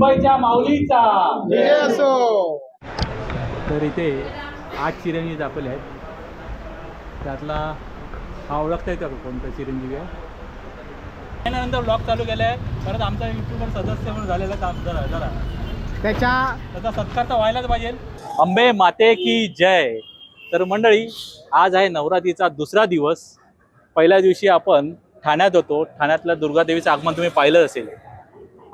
मुंबईच्या माऊलीचा. विजय असो तर इथे आठ चिरंजीव दाखवले आहेत. त्यातला हा ओळखता येतो का कोणता चिरंजीवी आहे? त्यानंतर ब्लॉग चालू केला आहे परत आमचा युट्यूबर सदस्य म्हणून झालेला काम जरा जरा. त्याच्या त्याचा सत्कार तर व्हायलाच पाहिजे. अंबे माते की जय. तर मंडळी आज आहे नवरात्रीचा दुसरा दिवस. पहिल्या दिवशी आपण ठाण्यात होतो. ठाण्यातलं दुर्गादेवीचं आगमन तुम्ही पाहिलं असेल.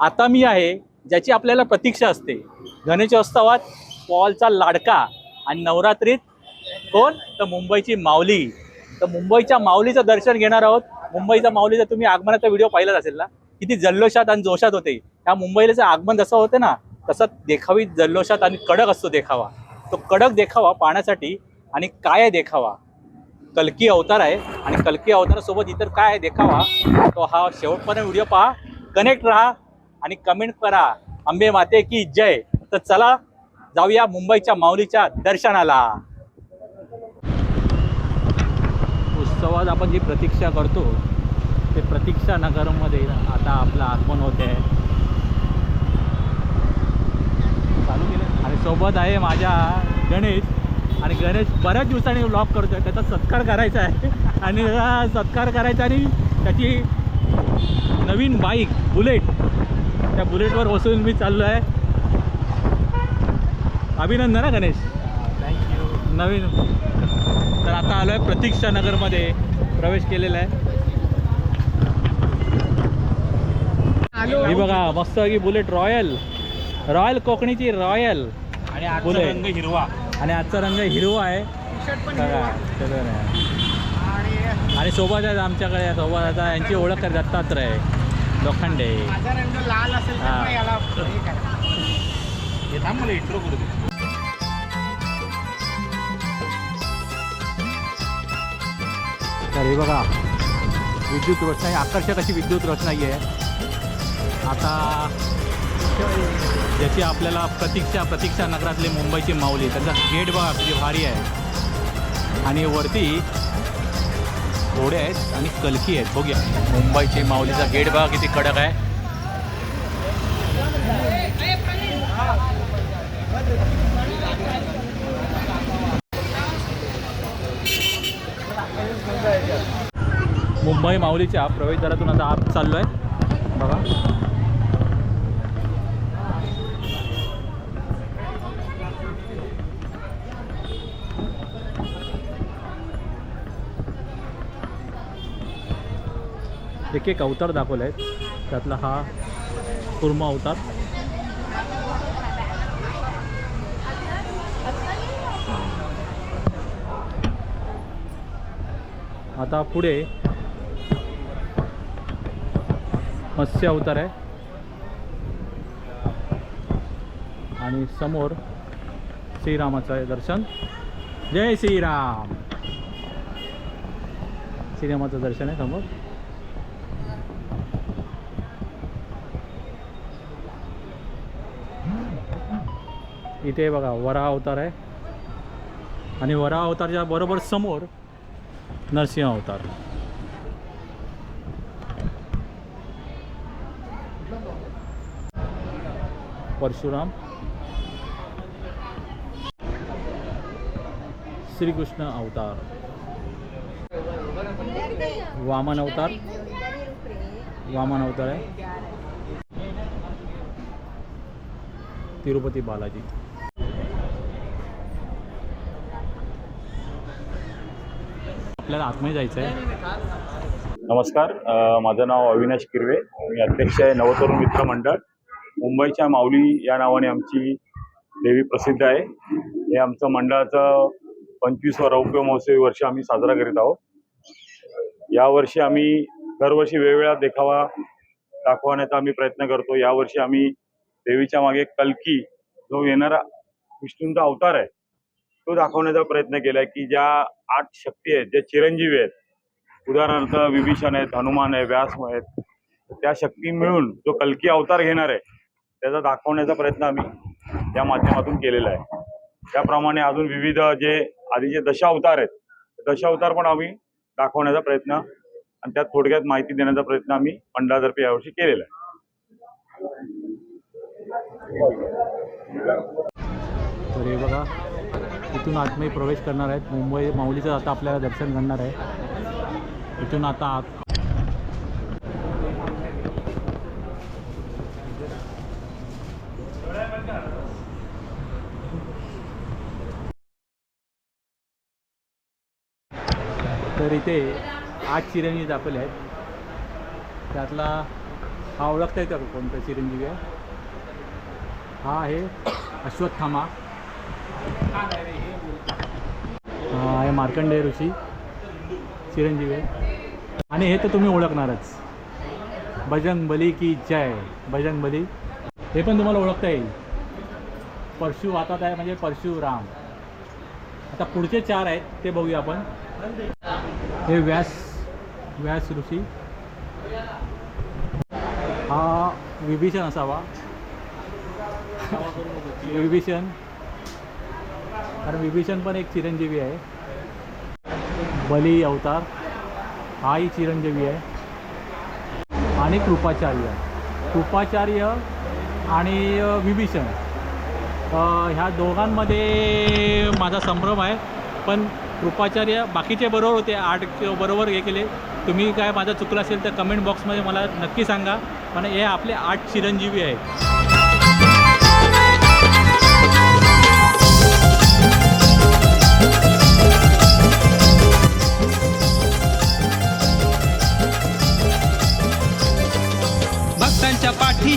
आता मी आहे ज्याची आपल्याला प्रतीक्षा असते. गणेशोत्सवात पॉलचा लाडका आणि नवरात्रीत कोण? तर मुंबईची माऊली. तर मुंबईच्या माऊलीचं दर्शन घेणार आहोत. मुंबईच्या माऊलीचा तुम्ही आगमनाचा व्हिडिओ पाहिलाच असेल ना? किती जल्लोषात आणि जोशात होते. ह्या मुंबईला आगमन जसं होते ना तसं देखावी जल्लोषात आणि कडक असतो देखावा. तो कडक देखावा पाहण्यासाठी आणि काय आहे देखावा? कलकी अवतार आहे आणि कलकी अवतारासोबत इतर काय आहे देखावा? तो हा शेवटपर्यंत व्हिडिओ पहा. कनेक्ट राहा. आणि कमेंट करा. अंबे माते की जय. तर चला जाऊया मुंबईच्या माऊलीच्या दर्शनाला. उत्सवात आपण जी प्रतीक्षा करतो ते प्रतीक्षा नगरमध्ये आता आपलं आगमन होते आहे. चालू केलं. आणि सोबत आहे माझ्या गणेश आणि गणेश बऱ्याच दिवसांनी व्लॉग करतोय. त्याचा सत्कार करायचा आहे. आणि सत्कार करायचा आणि त्याची नवीन बाईक बुलेट त्या बुलेटवर बसून मी चाललो आहे. अभिनंदन ना गणेश. थँक्यू नवीन. तर आता आलो आहे प्रतीक्षा नगरमध्ये. प्रवेश केलेला आहे. ही बघा मस्त की बुलेट रॉयल. रॉयल कोकणीची रॉयल. आणि आजचा बुलेट. रंग हिरवा. आणि आजचा रंग हिरवा आहे. आणि सोबत आहेत आमच्याकडे सोबत आता यांची ओळख दत्तात्रय लोखंडे माझा रंग लाल असेल तर हा. मग याला हे करा. हे थांब मला इंट्रो करू दे तर हे बघा विद्युत रोषणाई आकर्षक अशी विद्युत रोषणाई आहे आता ज्याची आपल्याला प्रतीक्षा प्रतीक्षा नगरातली मुंबईची माऊली त्यांचा गेट बघा किती भारी आहे आणि वरती घोडे आहेत आणि कलकी आहेत. बघूया. मुंबईचे माऊलीचा गेट बघा किती कडक आहे. मुंबई माऊलीच्या प्रवेशद्वारातून आता आत चाललो आहे बघा. एक एक अवतार दाखवले आहेत. त्यातला हा कुर्मा अवतार. आता पुढे मत्स्य अवतार आहे. आणि समोर श्रीरामाचं आहे दर्शन. जय श्रीराम. श्रीरामाचं दर्शन आहे समोर. इथे बघा वरा अवतार आहे. आणि वरा अवतारच्या बरोबर समोर नरसिंह अवतार. परशुराम. श्रीकृष्ण अवतार. वामन अवतार. वामन अवतार आहे. तिरुपती बालाजी. आपल्याला आतमध्ये जायचं आहे नमस्कार माझं नाव अविनाश किरवे. मी अध्यक्ष आहे नवतरुण मित्र मंडळ. मुंबईच्या माऊली या नावाने आमची देवी प्रसिद्ध आहे. हे आमचं मंडळाचं पंचवीसवा रौप्य महोत्सवी वर्ष आम्ही साजरा करीत आहोत. यावर्षी आम्ही दरवर्षी वेगवेगळा देखावा दाखवण्याचा आम्ही प्रयत्न करतो. यावर्षी आम्ही देवीच्या मागे कल्की जो येणारा विष्णूंचा अवतार आहे तो दाखवण्याचा प्रयत्न केला आहे की ज्या आठ शक्ती आहेत ज्या चिरंजीवी आहेत. उदाहरणार्थ विभीषण आहेत हनुमान आहे व्यास आहेत. त्या शक्ती मिळून जो कल्की अवतार घेणार आहे त्याचा दाखवण्याचा प्रयत्न आम्ही या माध्यमातून केलेला आहे. त्याप्रमाणे अजून विविध जे आधीचे दशावतार आहेत दशावतार पण आम्ही दाखवण्याचा प्रयत्न आणि त्यात थोडक्यात माहिती देण्याचा प्रयत्न आम्ही मंडळातर्फे यावर्षी केलेला आहे. तर हे बघा इथून आतमध्ये प्रवेश करणार आहेत. मुंबई माऊलीचं आता आपल्याला दर्शन घडणार आहे. इथून आता आत तर इथे आठ चिरंजीवी दाखवले आहेत. त्यातला हा ओळखता येतो का कोणता चिरंजीवी आहे? हा आहे अश्वत्थामा. हे मार्कंडेय ऋषी चिरंजीवी. आहे आणि हे तर तुम्ही ओळखणारच. भजन बली की जय भजन बली. हे पण तुम्हाला ओळखता येईल. परशु हातात आहे म्हणजे परशुराम. आता पुढचे चार आहेत ते बघूया आपण. हे व्यास व्यास ऋषी. हा विभीषण असावा. विभीषण. कारण विभीषण पण एक चिरंजीवी आहे. बली अवतार हाही चिरंजीवी आहे. आणि कृपाचार्य. कृपाचार्य आणि विभीषण. ह्या दोघांमध्ये माझा संभ्रम आहे. पण कृपाचार्य बाकीचे बरोबर होते आठ बरोबर हे केले. तुम्ही काय माझा चुकलं असेल तर कमेंट बॉक्समध्ये मला नक्की सांगा. पण हे आपले आठ चिरंजीवी आहेत.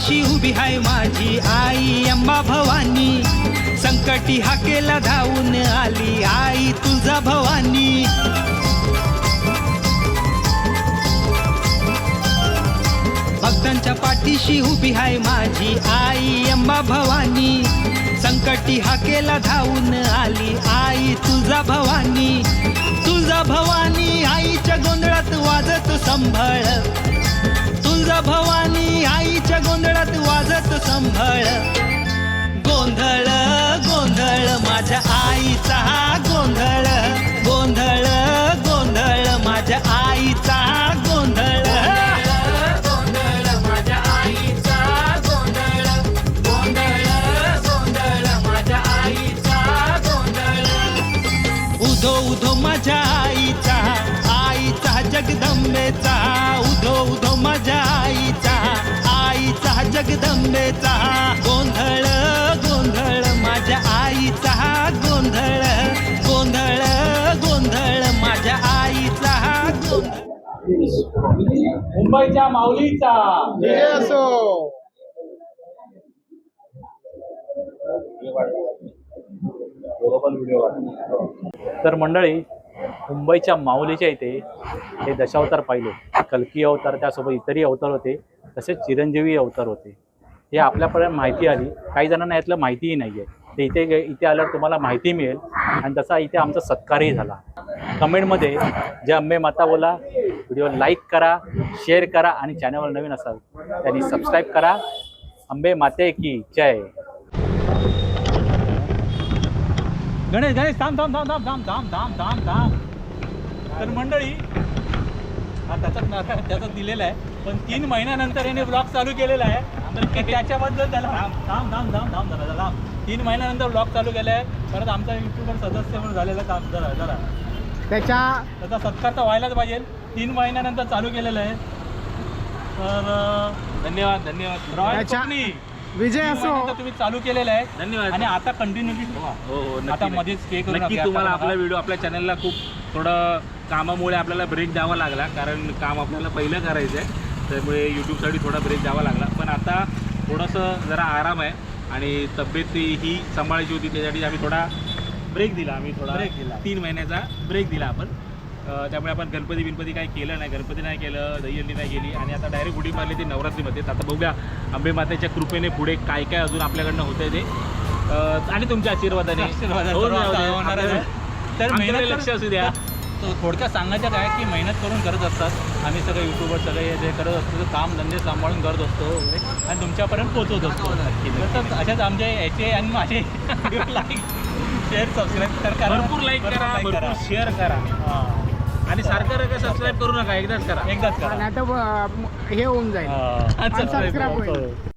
पाठीशी उभी आहे माझी आई अंबा भवानी. संकटी हाकेला धावून आली आई तुझा भवानी. भक्तांच्या पाठीशी उभी आहे माझी आई अंबा भवानी. संकटी हाकेला धावून आली आई तुझा भवानी. तुझा भवानी आईच्या गोंधळात वाजत संभळ. तुझा भवानी आईच्या उधो माझ्या आईचा आईचा जगदंबेचा. उधो उधो माझ्या आईचा आईचा जगदंबेचा. गोंधळ गोंधळ माझ्या आईचा गोंधळ गोंधळ गोंधळ माझ्या आईचा गोंधळ. मुंबईच्या माऊलीचा. जय व्हिडिओ तर मंडळी मुंबईच्या माऊलीच्या इथे हे दशावतार पाहिले. कल्की अवतार त्यासोबत इतरही अवतार होते तसेच चिरंजीवी अवतार होते. हे आपल्यापर्यंत माहिती आली. काही जणांना यातलं माहितीही नाही आहे ते इथे गे- इथे आल्यावर तुम्हाला माहिती मिळेल. आणि तसा इथे आमचा सत्कारही झाला. कमेंटमध्ये जे अंबे माता बोला व्हिडिओ लाईक करा शेअर करा आणि चॅनलवर नवीन असाल त्यांनी सबस्क्राईब करा. अंबे माते की जय. गणेश गणेश थांब थांब थांब थांब थांब थांब थांब थांब थांब तर मंडळी हा त्याचा त्याचा दिलेला आहे पण तीन महिन्यानंतर याने ब्लॉग चालू केलेला आहे तर त्याच्याबद्दल त्याला थांब थांब थांब थांब थांब जरा जरा तीन महिन्यानंतर ब्लॉग चालू केला आहे परत आमचा युट्यूबर सदस्य म्हणून झालेला काम जरा जरा त्याच्या त्याचा सत्कार तर व्हायलाच पाहिजे तीन महिन्यानंतर चालू केलेलं आहे तर धन्यवाद धन्यवाद विजय असो. तुम्ही चालू केलेलं आहे. धन्यवाद. आणि आता कंटिन्युटी ठेवा हो हो आता नक्की. मध्येच करू नक्की नका. तुम्हाला आपला व्हिडिओ आपल्या चॅनलला खूप थोडं कामामुळे आपल्याला ब्रेक द्यावा लागला कारण काम आपल्याला पहिलं करायचं आहे त्यामुळे यूट्यूबसाठी थोडा ब्रेक द्यावा लागला. पण आता थोडंसं जरा आराम आहे आणि तब्येत ही सांभाळायची होती त्यासाठी आम्ही थोडा ब्रेक दिला. आम्ही थोडा Break दिला. तीन महिन्याचा ब्रेक दिला आपण. त्यामुळे आपण गणपती बिनपती काही केलं नाही. गणपती नाही केलं दहीहंडी नाही केली. आणि आता डायरेक्ट उडी मारली ती नवरात्रीमध्ये. तर आता बघूया अंबे मातेच्या कृपेने पुढे काय काय अजून आपल्याकडनं होतंय ते. आणि तुमच्या आशीर्वादाने. हो, तर मेहनत लक्ष असू द्या. थोडक्यात सांगायचं काय की मेहनत करून करत असतात. आम्ही सगळे युट्यूबर सगळे हे जे करत असतो ते काम धंदे सांभाळून करत असतो. वगैरे आणि तुमच्यापर्यंत पोहोचवत असतो. तर अशाच आमचे याचे आणि माझे लाईक शेअर सबस्क्राईब तर करा. भरपूर लाईक करा भरपूर शेअर करा. हां. आणि सारखं रगं सबस्क्राईब करू नका एकदाच करा. एकदाच करा. नाही तर हे होऊन जाईल. unsubscribe होईल.